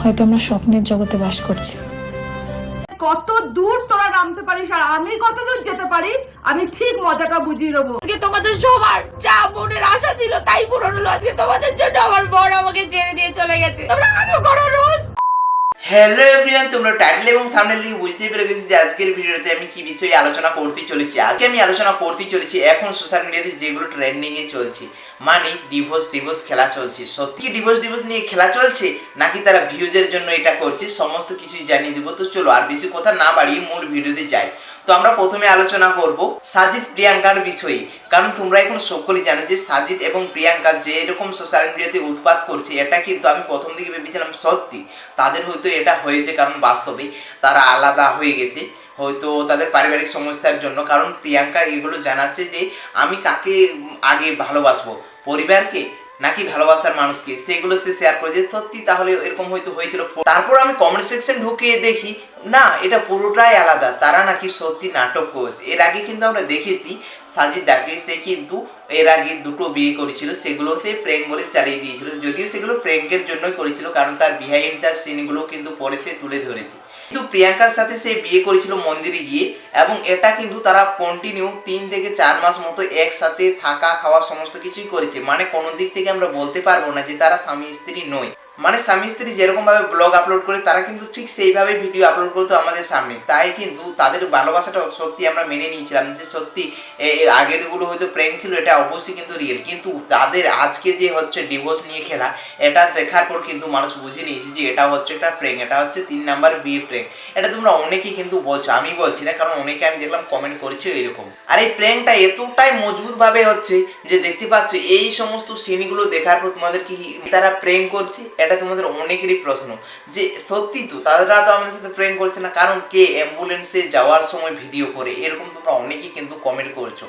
হয়তো আমরা স্বপ্নের জগতে বাস করছি। কত দূর তোরা নামতে পারিস আর আমি কত দূর যেতে পারি আমি ঠিক মজাটা বুঝিয়ে দেবো। আজকে তোমাদের সবার যা মনের আশা ছিল তাই পূরণ হলো। আজকে তোমাদের জন্য আমার বড় আমাকে জেনে দিয়ে চলে গেছে। তোমরা আরও করো রোজ। হ্যালো এভরিওয়ান তোমরা টাইটেল এবং থাম্বনেল দিয়ে বুঝতেই পেরে গেছি যে আজকের ভিডিওতে আমি কি বিষয়ে আলোচনা করতে চলেছি। আজকে আমি আলোচনা করতে চলেছি এখন সোশ্যাল মিডিয়াতে যেগুলো ট্রেন্ডিংয়ে চলছে মানে ডিভোর্স ডিভোর্স খেলা চলছে। সত্যি ডিভোর্স ডিভোর্স নিয়ে খেলা চলছে, নাকি তারা ভিউজের জন্য এটা করছে, সমস্ত কিছুই জানিয়ে দেবো। তো চলো আর বেশি কথা না বাড়িয়ে মূল ভিডিওতে যাই। তো আমরা প্রথমে আলোচনা করব সাজিদ প্রিয়াঙ্কার বিষয়ে। কারণ তোমরা এখন সকলেই জানো যে সাজিদ এবং প্রিয়াঙ্কা যে এরকম সোশ্যাল মিডিয়াতে উৎপাত করছে, এটা কিন্তু আমি প্রথম দিকে ভেবেছিলাম সত্যি। তাদের হয়তো এটা হয়েছে কারণ বাস্তবে তারা আলাদা হয়ে গেছে, হয়তো তাদের পারিবারিক সমস্যার জন্য। কারণ প্রিয়াঙ্কা এগুলো জানাচ্ছে যে, আমি কাকে আগে ভালোবাসবো? পরিবারকে নাকি ভালোবাসার মানুষকে? সেগুলো সে শেয়ার করেছে সত্যি তাহলে এরকম হয়তো হয়েছিল। তারপর আমি কমেন্ট সেকশন ঢুকিয়ে দেখি, না, এটা পুরোটাই আলাদা। তারা নাকি সত্যি নাটক করছে। এর আগে কিন্তু আমরা দেখেছি, সাজিদ ডাকে সে কিন্তু এর আগে দুটো বিয়ে করেছিল, সেগুলো সে প্রেম বলে চালিয়ে দিয়েছিল। যদিও সেগুলো প্রেঙ্কের জন্যই করেছিল, কারণ তার বিহাইন্ড তার সিনগুলো কিন্তু পরে সে তুলে ধরেছে। কিন্তু প্রিয়াঙ্কার সাথে সে বিয়ে করেছিল মন্দিরে গিয়ে এবং এটা কিন্তু তারা কন্টিনিউ তিন থেকে চার মাস মতো একসাথে থাকা, খাওয়া সমস্ত কিছুই করেছে। মানে কোনো দিক থেকে আমরা বলতে পারব না যে তারা স্বামী স্ত্রী নয়। মানে স্বামী স্ত্রী যেরকম ভাবে ব্লগ আপলোড করে, তারা কিন্তু ঠিক সেইভাবে ভিডিও আপলোড করতো আমাদের সামনে। তাই কিন্তু তাদের ভালোবাসাটা সত্যি আমরা মেনে নিয়েছিলাম যে সত্যি আগেরগুলো হয়তো প্রেম ছিল, এটা অবশ্যই কিন্তু রিয়েল কিন্তু তাদের আজকে যে হচ্ছে ডিভোর্স নিয়ে খেলা, এটা দেখার পর কিন্তু মানুষ বুঝে নিয়েছে যে এটা হচ্ছে একটা প্রেম এটা হচ্ছে তিন নাম্বার বিয়ে প্রেম এটা তোমরা অনেকেই কিন্তু বলছো, আমি বলছি না, কারণ অনেকে আমি দেখলাম কমেন্ট করেছে এরকম। আর এই প্রেমটা এতটাই মজবুত ভাবে হচ্ছে যে দেখতে পাচ্ছ, এই সমস্ত সিনগুলো দেখার পর তোমাদের কি তারা প্রেম করছে? এটা তোমাদের অনেকেরই প্রশ্ন যে সত্যি তো তারা তো আমাদের সাথে প্রেম করছে না, কারণ কে? অ্যাম্বুলেন্সে যাওয়ার সময় ভিডিও করে, এরকম তোমরা অনেকেই কিন্তু কমেন্ট করছ।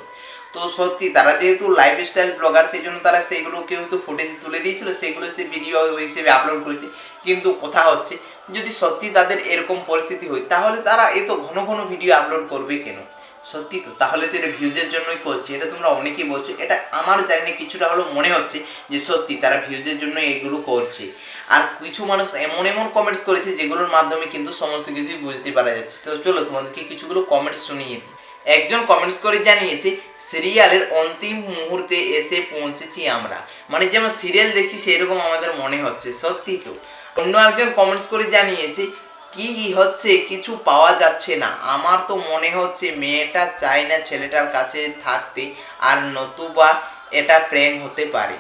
তো সত্যি তারা যেহেতু লাইফস্টাইল ব্লগার সেই জন্য তারা সেইগুলো কেউ তো ফুটেজ তুলে দিয়েছিল, সেগুলো সে ভিডিও হিসেবে আপলোড করেছে। কিন্তু কথা হচ্ছে, যদি সত্যি তাদের এরকম পরিস্থিতি হয়, তাহলে তারা এত ঘন ঘন ভিডিও আপলোড করবে কেন? সত্যি তো? তাহলে তো এটা ভিউজের জন্যই করছে। এটা তোমরা অনেকেই বলছো। এটা আমার জানি না কিছুটা হলো মনে হচ্ছে যে সত্যি তারা ভিউজের জন্য এগুলো করছে। আর কিছু মানুষ এমন এমন কমেন্টস করেছে যেগুলোর মাধ্যমে কিন্তু সমস্ত কিছুই বুঝতে পারা যাচ্ছে। তো চলো, তোমাদেরকে কিছুগুলো কমেন্টস শুনিয়ে দিই। একজন কমেন্টস করে জানিয়েছে, সিরিয়ালের অন্তিম মুহূর্তে এসে পৌঁছেছি আমরা। মানে যেমন সিরিয়াল দেখছি সেরকম আমাদের মনে হচ্ছে। সত্যি তো? অন্য একজন কমেন্টস করে জানিয়েছে কি হচ্ছে কিছু পাওয়া যাচ্ছে না। আমার তো মনে হচ্ছে মেয়েটা চায় না ছেলেটার কাছে থাকতে আর নতুবা এটা প্রেম হতে পারে।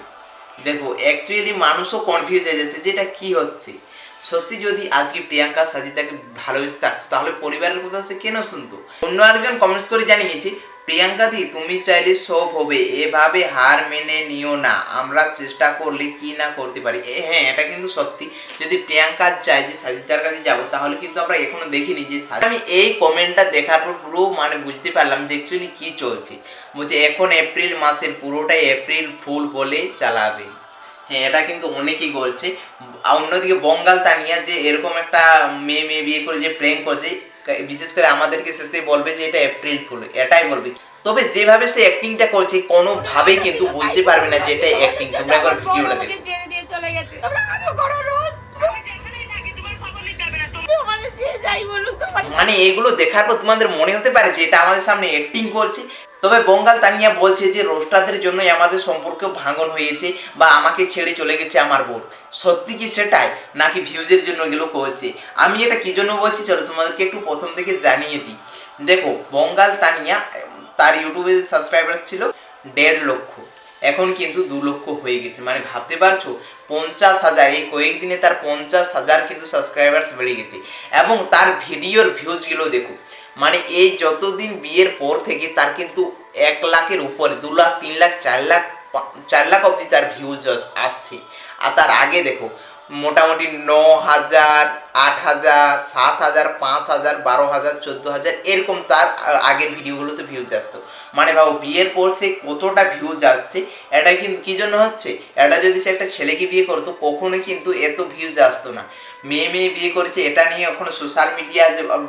দেখো অ্যাকচুয়ালি মানুষও কনফিউজ হয়ে যাচ্ছে যে এটা কী হচ্ছে। সত্যি যদি আজকে প্রিয়াঙ্কা সাজিদাকে ভালোবেসে থাকতো তাহলে পরিবারের কথা সে কেন শুনতো অন্য একজন কমেন্টস করে জানিয়েছে, প্রিয়াঙ্কা দি, তুমি চাইলে সব হবে, এভাবে হার মেনে নিও না, আমরা চেষ্টা করলে কি না করতে পারি। হ্যাঁ এটা কিন্তু সত্যি। যদি প্রিয়াঙ্কা চাই যে সাজিদার কাছে যাব, তাহলে কিন্তু আমরা এখনও দেখিনি যে আমি এই কমেন্টটা দেখার পর পুরো মানে বুঝতে পারলাম যে অ্যাকচুয়ালি কি চলছে। বলছে, এখন এপ্রিল মাসের পুরোটাই এপ্রিল ফুল বলে চালাবে। এটা কিন্তু অনেকেই বলছে। অন্যদিকে বঙ্গাল তানিয়া যে এরকম একটা মেয়ে মেয়ে বিয়ে করে যে প্রেম করছে, বিশেষ করে আমাদেরকে শেষে বলবে যে এটা এপ্রিল ফুল এটাই বলবে। তবে যেভাবে সে অ্যাক্টিংটা করছে, কোনোভাবেই কিন্তু বুঝতে পারবে না যে এটা অ্যাক্টিং তোমরা একবার ভিডিওটা দেখো। মানে এগুলো দেখার পর তোমাদের মনে হতে পারে যে এটা আমাদের সামনে অ্যাক্টিং করছে। তবে বঙ্গাল তানিয়া বলছে যে রোস্টারদের জন্যই আমাদের সম্পর্ক ভাঙন হয়েছে বা আমাকে ছেড়ে চলে গেছে আমার বোন। সত্যি কি সেটাই? নাকি ভিউজের জন্য এগুলো করছে? আমি এটা কি জন্য বলছি? চলো তোমাদেরকে একটু প্রথম থেকে জানিয়ে দিই। দেখো, বঙ্গাল তানিয়া, তার ইউটিউবে সাবস্ক্রাইবার ছিল দেড় লক্ষ। এখন কিন্তু দু লক্ষ হয়ে গেছে। মানে ভাবতে পারছ? পঞ্চাশ হাজার। এই কয়েকদিনে তার পঞ্চাশ হাজার কিন্তু সাবস্ক্রাইবার বেড়ে গেছে। এবং তার ভিডিওর ভিউজগুলো দেখো। মানে এই যতদিন বিয়ের পর থেকে তার কিন্তু এক লাখের উপরে, দু লাখ, তিন লাখ, চার লাখ চার লাখ অবধি তার ভিউজ আসছে। আর তার আগে দেখো মোটামুটি ন হাজার আট হাজার সাত হাজার পাঁচ হাজার বারো হাজার চোদ্দ হাজার এরকম তার আগের ভিডিওগুলোতে ভিউজ আসতো। মানে ভাবো, বিয়ের পর সে কতটা ভিউজ আসছে, এটা কিন্তু কী জন্য হচ্ছে? এটা যদি সে একটা ছেলেকে বিয়ে করতো, কখনো কিন্তু এত ভিউজ আসতো না। মেয়ে মেয়ে বিয়ে করেছে, এটা নিয়ে এখন সোশ্যাল মিডিয়া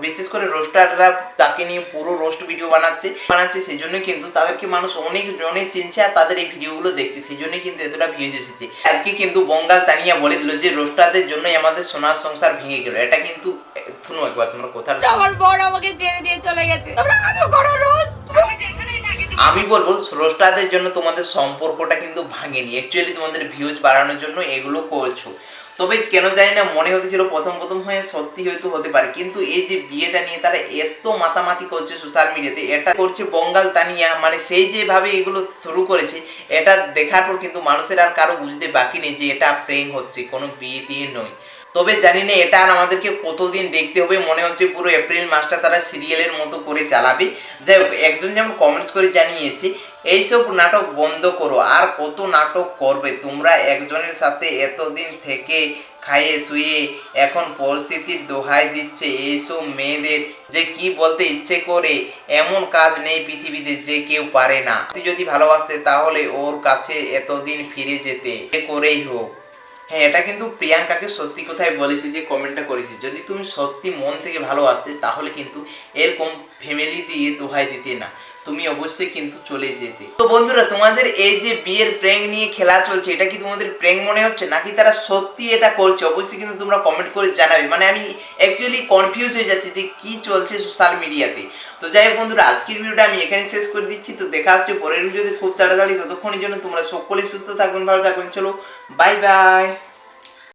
বিশেষ করে রোস্টাররা তাকে নিয়ে পুরো রোস্ট ভিডিও বানাচ্ছে বানাচ্ছে সেই জন্য কিন্তু তাদেরকে মানুষ অনেক অনেক চিনছে আর তাদের এই ভিডিওগুলো দেখছে সেই জন্যই কিন্তু এতটা ভিউজ এসেছে। আজকে কিন্তু বঙ্গাল তানিয়া বলে দিল যে রোস্টারদের জন্যই আমাদের সোনার সংসার ভেঙে গেল এটা কিন্তু শুনো একবার তোমার কথা আমার বড় আমাকে ছেড়ে দিয়ে চলে গেছে। তোমরা আরও করো রোস্ট আমি বলব রোস্টারদের জন্য তোমাদের সম্পর্কটা কিন্তু ভাঙেনি। অ্যাকচুয়ালি তোমাদের ভিউজ বাড়ানোর জন্য এগুলো করছ। তবে কেন জানি না, মনে হতেছিল প্রথম প্রথম হয়ে সত্যি হয়তো হতে পারে। কিন্তু এই যে বিয়েটা নিয়ে তারা এত মাতামাতি করছে সোশ্যাল মিডিয়াতে এটা করছে বঙ্গাল তানিয়া মানে সেই যেভাবে এগুলো শুরু করেছে, এটা দেখার পর কিন্তু মানুষের আর কারও বুঝতে বাকি নেই যে এটা প্রেম হচ্ছে, কোনো বিয়ে দিয়ে নয়। তবে জানি না, এটা আর আমাদেরকে কতদিন দেখতে হবে, মনে হচ্ছে পুরো এপ্রিল মাসটা তারা সিরিয়ালের মতো করে চালাবে। যাই হোক, একজন যেমন কমেন্টস করে জানিয়েছে এইসব নাটক বন্ধ করো। আর কত নাটক করবে? তোমরা একজনের সাথে এতদিন থেকে খাইয়ে শুয়ে এখন পরিস্থিতির দোহাই দিচ্ছে এইসব মেয়েদের যে কি বলতে ইচ্ছে করে। এমন কাজ নেই পৃথিবীতে যে কেউ পারে না। তুই যদি ভালোবাসতে তাহলে ওর কাছে এতদিন ফিরে যেতে করেই হোক। হ্যাঁ এটা কিন্তু প্রিয়াঙ্কাকে সত্যি কথাই বলেছি যে কমেন্টটা করেছি। যদি তুমি সত্যি মন থেকে ভালোবাসতে তাহলে কিন্তু এরকম ফ্যামিলি দিয়ে দোহাই দিতে না। তুমি অবশ্যই কিন্তু চলে যেতে। তো বন্ধুরা, তোমাদের এই যে বিয়ের প্র্যাঙ্ক নিয়ে খেলা চলছে, এটা কি তোমাদের প্র্যাঙ্ক মনে হচ্ছে? নাকি তারা সত্যি এটা করছে? অবশ্যই কিন্তু তোমরা কমেন্ট করে জানাবে। মানে আমি অ্যাকচুয়ালি কনফিউজ হয়ে যাচ্ছি যে কি চলছে সোশ্যাল মিডিয়াতে তো। যাই হোক বন্ধুরা, আজকের ভিডিওটা আমি এখানে শেষ করে দিচ্ছি। তো দেখা হচ্ছে পরের ভিডিওতে খুব তাড়াতাড়ি। ততক্ষণের জন্য তোমরা সকলেই সুস্থ থাকবেন ভালো থাকবেন চলো বাই বাই